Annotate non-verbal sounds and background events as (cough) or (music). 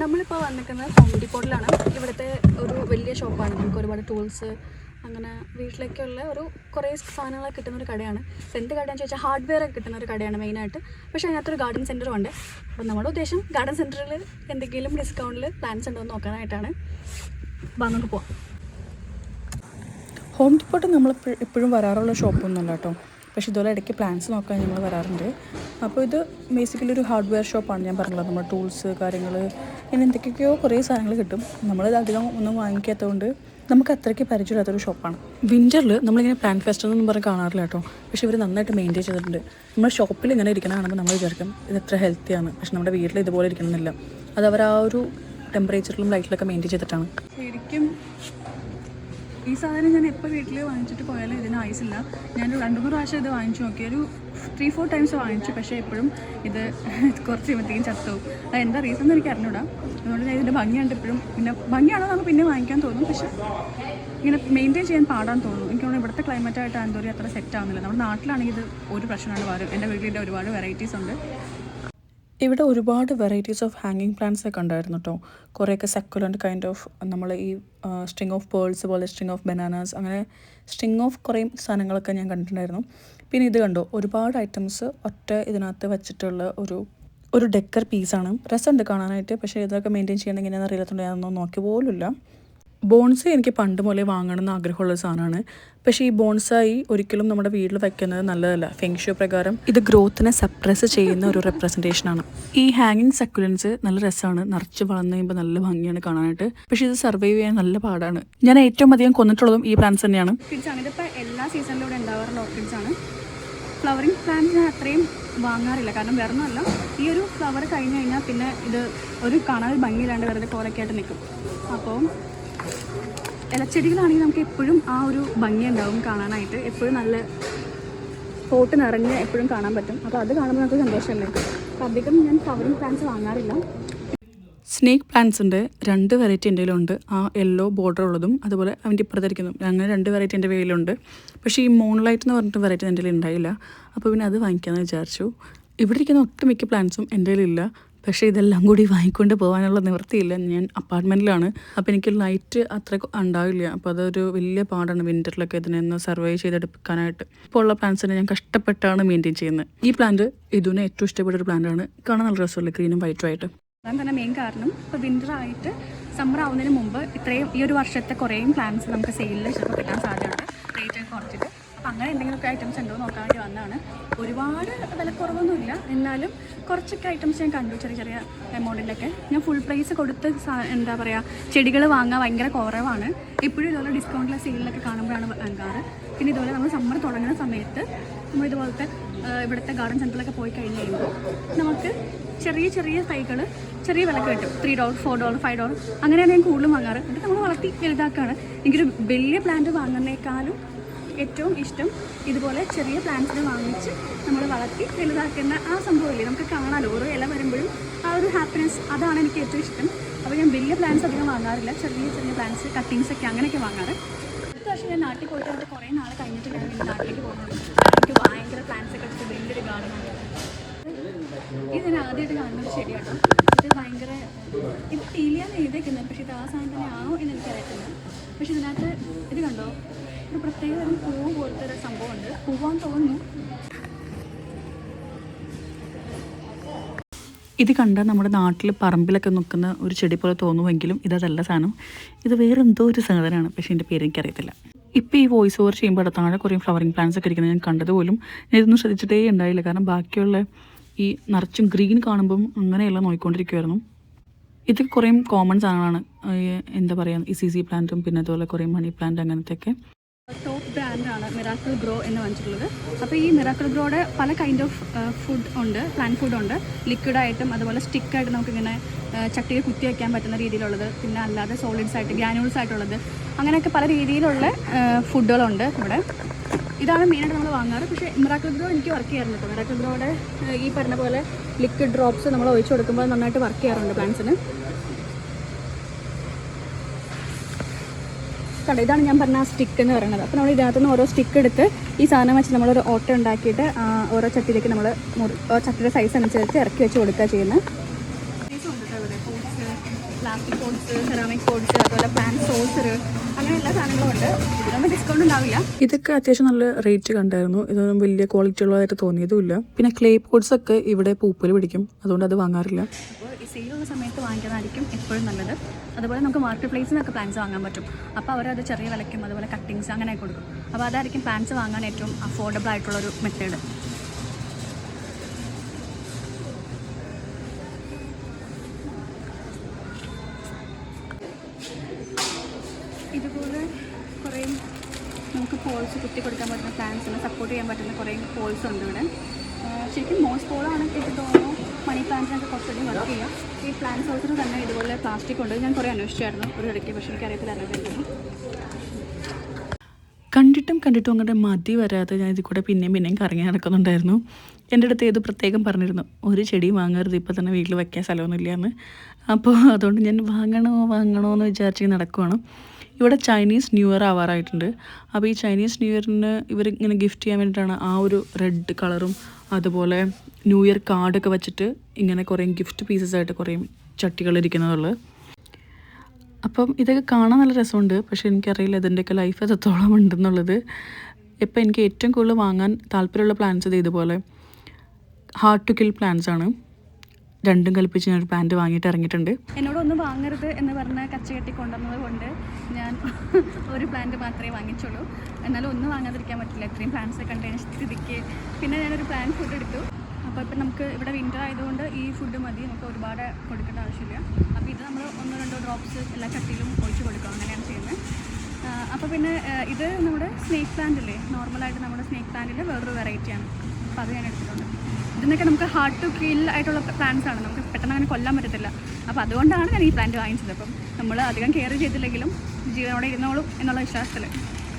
നമ്മളിപ്പോൾ വന്നിരിക്കുന്നത് ഹോം ഡിപ്പോട്ടിലാണ് ഇവിടുത്തെ ഒരു വലിയ ഷോപ്പാണ് നമുക്ക് ഒരുപാട് ടൂൾസ് അങ്ങനെ വീട്ടിലേക്കുള്ള ഒരു കുറേ സാധനങ്ങളൊക്കെ കിട്ടുന്ന ഒരു കടയാണ്. എന്ത് കടയാണെന്ന് ചോദിച്ചാൽ ഹാർഡ്വെയർ ഒക്കെ കിട്ടുന്ന ഒരു കടയാണ് മെയിനായിട്ട് പക്ഷേ അതിനകത്തൊരു ഗാർഡൻ സെന്ററും ഉണ്ട്. അപ്പോൾ നമ്മുടെ ഉദ്ദേശം ഗാർഡൻ സെന്ററിൽ എന്തെങ്കിലും ഡിസ്കൗണ്ടിൽ പ്ലാൻസ് ഉണ്ടോ എന്ന് നോക്കാനായിട്ടാണ്. അപ്പോൾ നമുക്ക് പോവാം. ഹോം ഡിപ്പോട്ട് നമ്മൾ എപ്പോഴും വരാറുള്ള ഷോപ്പൊന്നുമല്ല കേട്ടോ. പക്ഷേ ഇതുപോലെ ഇടയ്ക്ക് പ്ലാൻസ് നോക്കാൻ ഞങ്ങൾ വരാറുണ്ട്. അപ്പോൾ ഇത് ബേസിക്കലി ഒരു ഹാർഡ്വെയർ ഷോപ്പാണ് ഞാൻ പറഞ്ഞത് നമ്മുടെ ടൂൾസ് കാര്യങ്ങൾ ഇങ്ങനെ എന്തൊക്കെയൊക്കെയോ കുറേ സാധനങ്ങൾ കിട്ടും. നമ്മളിത് അധികം ഒന്നും വാങ്ങിക്കാത്തതുകൊണ്ട് നമുക്ക് അത്രയ്ക്ക് പരിചയമില്ലാത്തൊരു ഷോപ്പാണ് വിന്ററിൽ നമ്മളിങ്ങനെ പ്ലാൻ ഫെസ്റ്റ് എന്നൊന്നും പറഞ്ഞ് കാണാറില്ല കേട്ടോ. പക്ഷേ ഇവർ നന്നായിട്ട് മെയിന്റെയിൻ ചെയ്തിട്ടുണ്ട്. നമ്മൾ ഷോപ്പിൽ ഇങ്ങനെ കാണുമ്പോൾ നമ്മൾ വിചാരിക്കും ഇത് എത്ര ഹെൽത്തിയാണ് പക്ഷേ നമ്മുടെ വീട്ടിൽ ഇതുപോലെ ഇരിക്കണമെന്നില്ല അത് അവർ ആ ഒരു ടെമ്പറേച്ചറിലും ലൈറ്റിലൊക്കെ മെയിന്റെയിൻ ചെയ്തിട്ടാണ്. ശരിക്കും ഈ സാധനം ഞാൻ എപ്പോൾ വീട്ടിൽ വാങ്ങിച്ചിട്ട് പോയാലും ഇതിന് ആയുസില്ല ഞാൻ രണ്ടു മൂന്ന് പ്രാവശ്യം ഇത് വാങ്ങിച്ചു നോക്കി. ഒരു ത്രീ ഫോർ ടൈംസ് വാങ്ങിച്ചു. പക്ഷേ എപ്പോഴും ഇത് (laughs) കുറച്ച് കഴിയുമ്പോഴത്തേക്കും ചത്തവും അത് എന്താ റീസൺ എന്ന് എനിക്ക് അറിഞ്ഞൂടാ. അതുകൊണ്ട് ഞാൻ ഇതിന്റെ ഭംഗി ഇപ്പോഴും പിന്നെ ഭംഗിയാണോ നമുക്ക് പിന്നെ വാങ്ങിക്കാൻ തോന്നും. പക്ഷേ ഇങ്ങനെ മെയിന്റെയിൻ ചെയ്യാൻ പാടാൻ തോന്നും. എനിക്ക് തോന്നുന്നു ഇവിടുത്തെ ക്ലൈമറ്റായിട്ട് എന്തോ അത്ര സെറ്റ് ആവുന്നില്ല. നമ്മുടെ നാട്ടിലാണെങ്കിൽ ഇത് ഒരു പ്രശ്നമാണ്. വരും എന്റെ വീട്ടിലിന്റെ ഒരുപാട് വെറൈറ്റീസ് ഉണ്ട്. ഇവിടെ ഒരുപാട് വെറൈറ്റീസ് ഓഫ് ഹാങ്ങിങ് പ്ലാന്റ്സ് ഒക്കെ ഉണ്ടായിരുന്നു കേട്ടോ കുറേയൊക്കെ സെക്കുലന്റ് കൈൻഡ് ഓഫ് നമ്മൾ ഈ സ്ട്രിങ് ഓഫ് പേൾസ് പോലെ സ്ട്രിങ് ഓഫ് ബനാനാസ് അങ്ങനെ സ്ട്രിങ് ഓഫ് കുറേ സാധനങ്ങളൊക്കെ ഞാൻ കണ്ടിട്ടുണ്ടായിരുന്നു. പിന്നെ ഇത് കണ്ടോ ഒരുപാട് ഐറ്റംസ് ഒറ്റ ഇതിനകത്ത് വെച്ചിട്ടുള്ള ഒരു ഒരു ഡെക്കർ പീസാണ് രസമുണ്ട് കാണാനായിട്ട് പക്ഷേ ഇതൊക്കെ മെയിന്റെയിൻ ചെയ്യണമെങ്കിൽ എങ്ങനെയാണെന്ന് അറിയാത്തതുകൊണ്ട് ഞാനൊന്നും നോക്കി പോലുമില്ല ബോൺസ് എനിക്ക് പണ്ട് മുതലേ വാങ്ങണം എന്ന് ആഗ്രഹമുള്ള സാധനമാണ്. പക്ഷേ ഈ ബോൺസായി ഒരിക്കലും നമ്മുടെ വീട്ടിൽ വെക്കുന്നത് നല്ലതല്ല. ഫെങ്ഷോ പ്രകാരം ഇത് ഗ്രോത്തിനെ സപ്രസ് ചെയ്യുന്ന ഒരു റെപ്രസെന്റേഷനാണ് ഈ ഹാങ്ങിങ് സക്കുലൻസ് നല്ല രസമാണ്. നിറച്ച് വളർന്നു കഴിയുമ്പോൾ നല്ല ഭംഗിയാണ് കാണാനായിട്ട്. പക്ഷേ ഇത് സർവൈവ് ചെയ്യാൻ നല്ല പാടാണ്. ഞാൻ ഏറ്റവും അധികം കൊന്നിട്ടുള്ളതും ഈ പ്ലാന്റ്സ് തന്നെയാണ്. എല്ലാ സീസണിലൂടെ ഉണ്ടാവാറുള്ള ഓർക്കിഡ്സ് ആണ്. ഫ്ലവറിങ് പ്ലാന്റ്സ് ഞാൻ അത്രയും വാങ്ങാറില്ല. കാരണം വേറെ ഒന്നുമല്ല ഈ ഒരു ഫ്ലവർ കഴിഞ്ഞ് കഴിഞ്ഞാൽ പിന്നെ ഇത് ഒരു കാണാൻ ഭംഗിയില്ലാണ്ട് വെറുതെ കോലൊക്കെ ആയിട്ട് നിൽക്കും. അപ്പോൾ ഇലച്ചെടികളാണെങ്കിൽ നമുക്ക് എപ്പോഴും ആ ഒരു ഭംഗി ഉണ്ടാവും കാണാനായിട്ട്. എപ്പോഴും നല്ല പോട്ട് നിറഞ്ഞ് എപ്പോഴും കാണാൻ പറ്റും. അപ്പോൾ അത് കാണുമ്പോൾ നമുക്ക് സന്തോഷമല്ലേ? അപ്പോൾ അധികം ഞാൻ ഫ്ലവറിങ് പ്ലാന്റ്സ് വാങ്ങാറില്ല. സ്നേക്ക് പ്ലാന്റ്സിന്റെ രണ്ട് വെറൈറ്റി എന്റെ കയ്യിലുണ്ട്. ആ യെല്ലോ ബോർഡർ ഉള്ളതും അതുപോലെ അവന്റെ ഇപ്പുറത്തിരിക്കുന്നതും. അങ്ങനെ രണ്ട് വെറൈറ്റി എന്റെ കയ്യിലുണ്ട്. പക്ഷേ ഈ മൂൺലൈറ്റ് എന്ന് പറഞ്ഞിട്ട് വെറൈറ്റി എന്റെ കയ്യിൽ ഉണ്ടായില്ല. അപ്പോൾ പിന്നെ അത് വാങ്ങിക്കാമെന്ന് വിചാരിച്ചു. ഇവിടെ ഇരിക്കുന്ന ഒട്ടുമിക്ക പ്ലാന്റ്സും എന്റെ കയ്യിലില്ല. പക്ഷേ ഇതെല്ലാം കൂടി വാങ്ങിക്കൊണ്ട് പോകാനുള്ള നിവൃത്തിയില്ല. ഞാൻ അപ്പാർട്ട്മെന്റിലാണ് അപ്പോൾ എനിക്ക് ലൈറ്റ് അത്ര ഉണ്ടാവില്ല. അപ്പോൾ അതൊരു വലിയ പാടാണ് വിന്ററിലൊക്കെ ഇതിനെ സർവൈവ് ചെയ്തെടുക്കാനായിട്ട്. ഇപ്പോൾ ഉള്ള പ്ലാന്റ്സിനെ ഞാൻ കഷ്ടപ്പെട്ടാണ് മെയിന്റെയിൻ ചെയ്യുന്നത്. ഈ പ്ലാന്റ് ഇതിന് ഏറ്റവും ഇഷ്ടപ്പെട്ട ഒരു പ്ലാന്റാണ് കാണാൻ നല്ല രസമുള്ള ഗ്രീനും വൈറ്റും ആയിട്ട്. അതാണ് തന്നെ മെയിൻ കാരണം. ഇപ്പോൾ വിന്റർ ആയിട്ട് സമ്മർ ആവുന്നതിന് മുമ്പ് ഇത്രയും ഈ ഒരു വർഷത്തെ കുറേയും പ്ലാൻസ് നമുക്ക് സെയിലിൽ ചിലപ്പോൾ കിട്ടാൻ സാധ്യതയുണ്ട്. റേറ്റ് കുറച്ചിട്ട്. അങ്ങനെ എന്തെങ്കിലുമൊക്കെ ഐറ്റംസ് ഉണ്ടോ നോക്കാൻ വേണ്ടി വന്നതാണ്. ഒരുപാട് വിലക്കുറവൊന്നുമില്ല. എന്നാലും കുറച്ചൊക്കെ ഐറ്റംസ് ഞാൻ കണ്ടു. ചെറിയ ചെറിയ എമൗണ്ടിലൊക്കെ ഞാൻ ഫുൾ പ്രൈസ് കൊടുത്ത് എന്താ പറയുക ചെടികൾ വാങ്ങാൻ ഭയങ്കര കുറവാണ്. ഇപ്പോഴും ഇതുപോലെ ഡിസ്കൗണ്ടിലെ സെയിലിലൊക്കെ കാണുമ്പോഴാണ് വാങ്ങാറ്. പിന്നെ ഇതുപോലെ നമ്മൾ സമ്മർ തുടങ്ങുന്ന സമയത്ത് നമ്മൾ ഇതുപോലത്തെ ഇവിടുത്തെ ഗാർഡൻ സെന്ററിലൊക്കെ പോയി കഴിഞ്ഞ് കഴിയുമ്പോൾ നമുക്ക് ചെറിയ ചെറിയ തൈകൾ ചെറിയ വിലക്ക് കിട്ടും. Three dollar four dollar five dollar അങ്ങനെയാണ് ഞാൻ കൂടുതലും വാങ്ങാറ്. എന്നിട്ട് നമ്മൾ വളർത്തി വലുതാക്കുകയാണ് എനിക്കൊരു വലിയ പ്ലാന്റ് വാങ്ങുന്നേക്കാളും ഏറ്റവും ഇഷ്ടം ഇതുപോലെ ചെറിയ പ്ലാന്റ്സിനെ വാങ്ങിച്ച് നമ്മൾ വളർത്തി വലുതാക്കുന്ന ആ സംഭവമില്ലേ? നമുക്ക് കാണാമല്ലോ ഓരോ ഇല വരുമ്പോഴും ആ ഒരു ഹാപ്പിനെസ് അതാണ് എനിക്ക് ഏറ്റവും ഇഷ്ടം. അപ്പോൾ ഞാൻ വലിയ പ്ലാന്റ്സ് അധികം വാങ്ങാറില്ല. ചെറിയ ചെറിയ പ്ലാന്റ്സ് കട്ടിങ്സ് ഒക്കെ അങ്ങനെയൊക്കെ വാങ്ങാറ്. അടുത്ത വർഷം ഞാൻ നാട്ടിൽ പോയിട്ട് കുറേ നാൾ കഴിഞ്ഞിട്ട് ഞാൻ നാട്ടിലേക്ക് പോകുന്നത്. എനിക്ക് ഭയങ്കര പ്ലാന്റ്സ് ഒക്കെ വെച്ചിട്ട് വലിയൊരു ഗാർഡനാണ് ഇത് ഞാൻ ആദ്യമായിട്ട് കാണുന്ന ഒരു ചെടിയാണ് ഇത് ഭയങ്കര ഇത് ടീലിയാന്ന് എഴുതിയേക്കുന്നത് പക്ഷേ ഇത് ആ സാധനം തന്നെ ആണോ എന്ന് എനിക്കറിയത്തില്ല പക്ഷെ ഇതിനകത്ത് ഇത് കണ്ടോ? ഒരു പ്രത്യേകതരം പൂവ് പോലത്തെ ഒരു സംഭവമുണ്ട്. പൂവാന്ന് തോന്നുന്നു. ഇത് കണ്ടാൽ നമ്മുടെ നാട്ടിൽ പറമ്പിലൊക്കെ നിൽക്കുന്ന ഒരു ചെടി പോലെ തോന്നുമെങ്കിലും ഇതല്ല സാധനം. ഇത് വേറെ എന്തോ ഒരു സാധനമാണ് പക്ഷേ എന്റെ പേര് എനിക്കറിയത്തില്ല. ഇപ്പോൾ ഈ വോയിസ് ഓവർ ചെയ്യുമ്പോൾ താഴെ കുറേ ഫ്ലവറിങ് പ്ലാന്റ്സ് ഒക്കെ ഇരിക്കുന്നത് ഞാൻ കണ്ടത് പോലും ഞാൻ ഇതൊന്നും ശ്രദ്ധിച്ചിട്ടേ ഉണ്ടായില്ല. കാരണം ബാക്കിയുള്ള ഈ നിറച്ചും ഗ്രീൻ കാണുമ്പം അങ്ങനെയെല്ലാം നോക്കിക്കൊണ്ടിരിക്കുമായിരുന്നു ഇത് കുറേ കോമൺ സാധനങ്ങളാണ്. എന്താ പറയുക ഈ സി സി പ്ലാന്റും പിന്നെ അതുപോലെ കുറേ മണി പ്ലാന്റ് അങ്ങനത്തെ ഒക്കെ ടോപ്പ് ബ്രാൻഡാണ് മിറാക്കിൾ ഗ്രോ എന്ന് പറഞ്ഞിട്ടുള്ളത്. അപ്പോൾ ഈ മിറാക്കിൾ ഗ്രോയുടെ പല കൈൻഡ് ഓഫ് ഫുഡ് ഉണ്ട് പ്ലാൻ ഫുഡ് ഉണ്ട്. ലിക്വിഡായിട്ടും അതുപോലെ സ്റ്റിക്കായിട്ട് നമുക്കിങ്ങനെ ആ, ചട്ടിയിൽ കുത്തി വയ്ക്കാൻ പറ്റുന്ന രീതിയിലുള്ളത്. പിന്നെ അല്ലാതെ സോളിഡ്സ് ആയിട്ട് ഗ്രാനുൾസ് ആയിട്ടുള്ളത്. അങ്ങനെയൊക്കെ പല രീതിയിലുള്ള ഫുഡുകളുണ്ട് ഇവിടെ. ഇതാണ് മെയിനായിട്ട് നമ്മൾ വാങ്ങാറ്. പക്ഷേ മിറാക്കിൾ ഗ്രോ എനിക്ക് വർക്ക് ചെയ്യാറുണ്ട് കേട്ടോ. മിറാക്കിൾ ഗ്രോയുടെ ഈ പറഞ്ഞ പോലെ ലിക്വിഡ് ഡ്രോപ്സ് നമ്മൾ ഒഴിച്ചു കൊടുക്കുമ്പോൾ നന്നായിട്ട് വർക്ക് ചെയ്യാറുണ്ട് പ്ലാന്റ്സിന് കട ഇതാണ് ഞാൻ പറഞ്ഞ സ്റ്റിക്ക് എന്ന് പറയുന്നത്. അപ്പോൾ നമ്മൾ ഇതിനകത്ത് നിന്ന് ഓരോ സ്റ്റിക്ക് എടുത്ത് ഈ സാധനം വെച്ച് നമ്മളൊരു ഓട്ടം ഉണ്ടാക്കിയിട്ട് ഓരോ ചട്ടിയിലേക്ക് നമ്മൾ ചട്ടിയുടെ സൈസ് അനുസരിച്ച് ഇറക്കി വെച്ച് കൊടുക്കുക ചെയ്യുന്നത്. പ്ലാസ്റ്റിക് പോട്ട്സ് സെറാമിക് പോട്ട്സ് അതുപോലെ പ്ലാൻ സോസർ അങ്ങനെ എല്ലാ സാധനങ്ങളും ഉണ്ട്. ഇതിനൊന്നും ഡിസ്കൗണ്ട് ഉണ്ടാവില്ല. ഇതൊക്കെ അത്യാവശ്യം നല്ല റേറ്റ് കണ്ടായിരുന്നു. ഇതൊന്നും വലിയ ക്വാളിറ്റി ഉള്ളതായിട്ട് തോന്നിയതുമില്ല. പിന്നെ ക്ലേ പോട്ട്സ് ഒക്കെ ഇവിടെ പൂപ്പൽ പിടിക്കും. അതുകൊണ്ട് അത് വാങ്ങാറില്ല. അപ്പോൾ ഈ സെയിലുള്ള സമയത്ത് വാങ്ങിക്കുന്നതായിരിക്കും എപ്പോഴും നല്ലത്. അതുപോലെ നമുക്ക് മാർക്കറ്റ് പ്ലേസിൽ നിന്നൊക്കെ പ്ലാൻസ് വാങ്ങാൻ പറ്റും. അപ്പോൾ അവരത് ചെറിയ വിലയ്ക്കും അതുപോലെ കട്ടിങ്സ് അങ്ങനെ കൊടുക്കും. അപ്പോൾ അതായിരിക്കും പ്ലാൻസ് വാങ്ങാൻ ഏറ്റവും അഫോർഡബിൾ ആയിട്ടുള്ളൊരു മെത്തേഡ് ഇതുപോലെ കുറേ നമുക്ക് പോൾസ് കുത്തി കൊടുക്കാൻ പറ്റുന്ന പ്ലാന്റ്സിനെ സപ്പോർട്ട് ചെയ്യാൻ പറ്റുന്ന കുറേ പോൾസ് ഉണ്ട് ഇവിടെ. ശരിക്കും മോസ് പോളാണ് എനിക്ക് തോന്നുന്നു. മണി പ്ലാന്റ്സിനൊക്കെ കുറച്ചുകൂടി വർക്ക് ചെയ്യാം. ഈ പ്ലാന്റ് ഹൗസിന് തന്നെ ഇതുപോലെ പ്ലാസ്റ്റിക് ഉണ്ട് ഞാൻ കുറേ അന്വേഷിച്ചായിരുന്നു. ഒരു ഇടയ്ക്ക് പക്ഷേ എനിക്ക് അറിയത്തില്ല കണ്ടിട്ടും കണ്ടിട്ടും അങ്ങോട്ട് മതി വരാതെ ഞാൻ ഇതിൽ കൂടെ പിന്നെയും പിന്നെയും കറങ്ങി നടക്കുന്നുണ്ടായിരുന്നു. എന്റെ അടുത്ത് ഏത് പ്രത്യേകം പറഞ്ഞിരുന്നു ഒരു ചെടി വാങ്ങരുത് ഇപ്പോൾ തന്നെ വീട്ടിൽ വയ്ക്കാൻ സ്ഥലമൊന്നുമില്ല എന്ന് അപ്പോൾ അതുകൊണ്ട് ഞാൻ വാങ്ങണോ വാങ്ങണോ എന്ന് വിചാരിച്ച് നടക്കുവാണ്. ഇവിടെ ചൈനീസ് ന്യൂ ഇയർ ആവാറായിട്ടുണ്ട്. അപ്പോൾ ഈ ചൈനീസ് ന്യൂ ഇയറിന് ഇവർ ഇങ്ങനെ ഗിഫ്റ്റ് ചെയ്യാൻ വേണ്ടിയിട്ടാണ് ആ ഒരു റെഡ് കളറും അതുപോലെ ന്യൂ ഇയർ കാർഡൊക്കെ വെച്ചിട്ട് ഇങ്ങനെ കുറേ ഗിഫ്റ്റ് പീസസ് ആയിട്ട് കുറേ ചട്ടികൾ ഇരിക്കുന്നതുള്ളത് അപ്പം ഇതൊക്കെ കാണാൻ നല്ല രസമുണ്ട്. പക്ഷെ എനിക്കറിയില്ല ഇതിന്റെയൊക്കെ ലൈഫ് എത്രത്തോളം ഉണ്ടെന്നുള്ളത്. ഇപ്പം എനിക്ക് ഏറ്റവും കൂടുതൽ വാങ്ങാൻ താല്പര്യമുള്ള പ്ലാൻസ് ഇത് ഇതുപോലെ. ഹാർഡ് ടു കിൽ പ്ലാൻസ് ആണ്. രണ്ടും കൽപ്പിച്ച് ഞാൻ ഒരു പാന്റ് വാങ്ങിയിട്ട് ഇറങ്ങിയിട്ടുണ്ട്. എന്നോട് ഒന്നും വാങ്ങരുത് എന്ന് പറഞ്ഞ കച്ച കെട്ടി കൊണ്ടുവന്നത് കൊണ്ട് ഞാൻ ഒരു പ്ലാന്റ് മാത്രമേ വാങ്ങിച്ചുള്ളൂ. എന്നാലും ഒന്നും വാങ്ങാതിരിക്കാൻ പറ്റില്ല. ഇത്രയും പ്ലാന്റ്സ് കണ്ടതിന് സ്ഥിതിക്ക്. പിന്നെ ഞാനൊരു പ്ലാൻ ഫുഡ് എടുത്തു. അപ്പോൾ ഇപ്പം നമുക്ക് ഇവിടെ വിന്റർ ആയതുകൊണ്ട് ഈ ഫുഡ് മതി. നമുക്ക് ഒരുപാട് കൊടുക്കേണ്ട ആവശ്യമില്ല. അപ്പോൾ ഇത് നമ്മൾ ഒന്നോ രണ്ടോ ഡ്രോപ്സ് എല്ലാ ചട്ടിയിലും ഒഴിച്ച് കൊടുക്കും. അങ്ങനെയാണ് ചെയ്യുന്നത്. അപ്പോൾ പിന്നെ ഇത് നമ്മുടെ സ്നേക്ക് പ്ലാന്റ് അല്ലേ നോർമലായിട്ട് നമ്മുടെ സ്നേക്ക് പ്ലാന്റിന്റെ വേറൊരു വെറൈറ്റിയാണ് അപ്പോൾ അത് ഞാൻ എടുത്തിട്ടുണ്ട്. ഇതിനൊക്കെ നമുക്ക് ഹാർഡ് ടു കിൽ ആയിട്ടുള്ള പ്ലാന്റ്സ് ആണ്. നമുക്ക് പെട്ടെന്ന് അങ്ങനെ കൊല്ലാൻ പറ്റത്തില്ല. അപ്പോൾ അതുകൊണ്ടാണ് ഞാൻ ഈ പ്ലാന്റ് വാങ്ങിച്ചത്. അപ്പം നമ്മൾ അധികം കെയർ ചെയ്തില്ലെങ്കിലും ജീവനോടെ ഇരുന്നോളും എന്നുള്ള വിശ്വാസത്തിൽ